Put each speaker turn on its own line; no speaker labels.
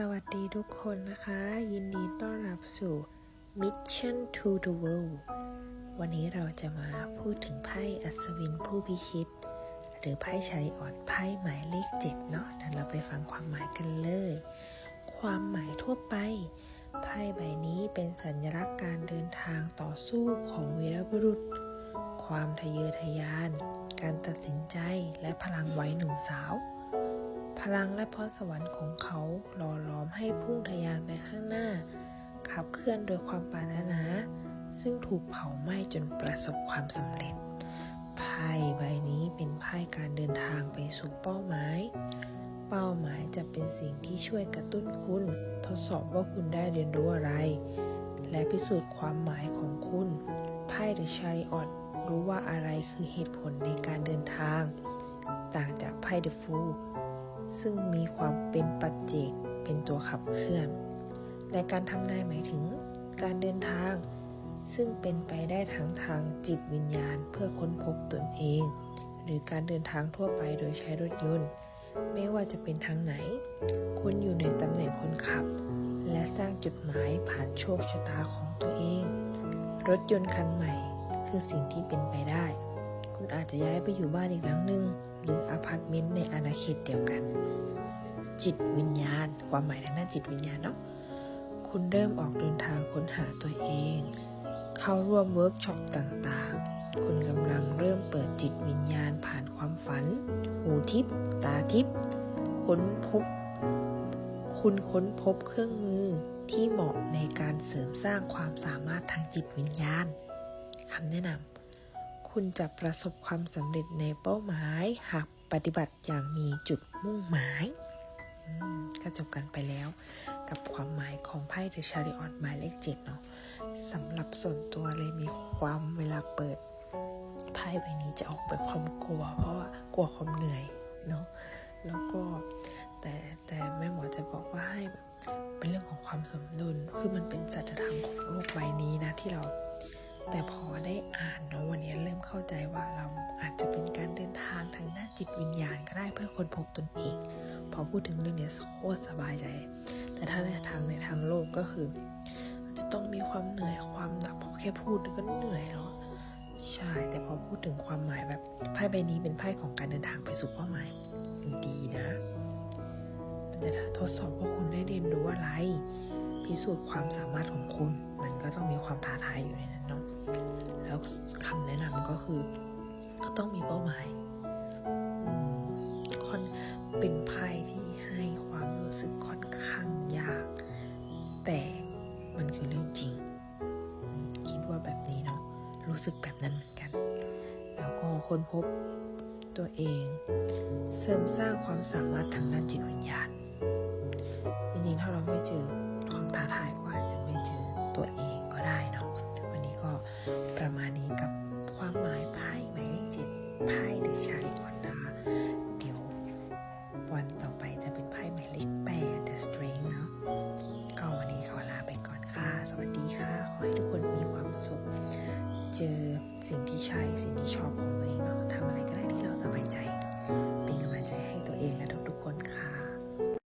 สวัสดีทุกคนนะคะ ยินดีต้อนรับสู่ Mission to the World วันนี้เราจะมาพูดถึงไพ่อัศวินผู้พิชิต หรือไพ่ชาริออดไพ่หมายเลขเจ็ดเนาะเดี๋ยวเราไปฟังความหมายกันเลย ความหมายทั่วไป ไพ่ใบนี้เป็นสัญลักษณ์การเดินทางต่อสู้ของวีรบุรุษ ความทะเยอทะยาน การตัดสินใจและพลังไว้หนุ่มสาว ลังและพรสวรรค์ของเขาหล่อหลอมให้พุ่งทะยานไปข้างหน้า ขับเคลื่อนโดยความปรารถนา ซึ่งถูกเผาไหม้จนประสบความสำเร็จ ไพ่ใบนี้เป็นไพ่การเดินทางไปสู่เป้าหมาย เป้าหมายจะเป็นสิ่งที่ช่วยกระตุ้นคุณ ทดสอบว่าคุณได้เรียนรู้อะไร และพิสูจน์ความหมายของคุณ ไพ่เดอะชาริออตรู้ว่าอะไรคือเหตุผลในการเดินทาง ต่างจากไพ่เดอะฟู ซึ่งมีความเป็นปัจเจกเป็นตัวขับเคลื่อนและการทำนายหมายถึงการเดินทาง ซึ่งเป็นไปได้ทั้งทางจิตวิญญาณเพื่อค้นพบตนเอง หรือการเดินทางทั่วไปโดยใช้รถยนต์ ไม่ว่าจะเป็นทางไหน คุณอยู่ในตำแหน่งคนขับ และสร้างจุดหมายผ่านโชคชะตาของตัวเอง รถยนต์คันใหม่ คือสิ่งที่เป็นไปได้ คุณอาจจะย้ายไปอยู่บ้านอีกหลังหนึ่ง หรืออพาร์ตเมนต์ในอาณาเขตเดียวกัน จิตวิญญาณ ความหมายทางด้านจิตวิญญาณเนาะคุณเริ่มออกเดินทางค้นหาตัวเอง เข้าร่วมเวิร์กช็อปต่างๆ คุณกำลังเริ่มเปิดจิตวิญญาณผ่านความฝัน หูทิพตาทิพค้นพบ คุณค้นพบเครื่องมือที่เหมาะในการเสริมสร้างความสามารถทางจิตวิญญาณคำแนะนำ คุณจะประสบความสำเร็จในเป้าหมาย หากปฏิบัติอย่างมีจุดมุ่งหมายก็จบกันไปแล้ว กับความหมายของไพ่เดอะชาริออนหมายเลขเจ็ดเนาะสำหรับส่วนตัวเลยมีความเวลาเปิดไพ่ใบนี้จะออกไปความกลัว เพราะว่ากลัวความเหนื่อยเนาะแล้วก็แต่แต่แม่หมอจะบอกว่าให้เป็นเรื่องของความสมดุลคือมันเป็นสัจธรรมของโลกใบนี้นะที่เรา วิญญาณก็ได้เพื่อคนพบตนเอง พอพูดถึงเรื่องนี้โคตรสบายใจ แต่ถ้าในทางในทางโลกก็คือ จะต้องมีความเหนื่อยความหนักพอแค่พูดก็เหนื่อยแล้วใช่ แต่พอพูดถึงความหมายแบบไพ่ใบนี้เป็นไพ่ของการเดินทางไปสู่เป้าหมายดีนะ มันจะทดสอบว่าคุณได้เรียนรู้อะไร พิสูจน์ความสามารถของคุณ มันก็ต้องมีความท้าทายอยู่ในนั้นเนาะแล้วคำแนะนำก็คือ ก็ต้องมีเป้าหมาย สึกแบบนั้นเหมือนกัน แล้วก็ค้นพบตัวเอง เสริมสร้างความสามารถทางด้านจิตวิญญาณ จริงๆ ถ้าเราไม่เจอความท้าทายก็อาจจะไม่เจอตัวเองก็ได้เนาะ วันนี้ก็ประมาณนี้กับความหมายไพ่หมายเลขเจ็ดไพ่เดชาริออน สิ่งที่ใช่สิ่งที่ชอบของตัวเองเนาะทำอะไรก็ได้ที่เราสบายใจ เป็นกำลังใจให้ตัวเองและทุกๆคนค่ะ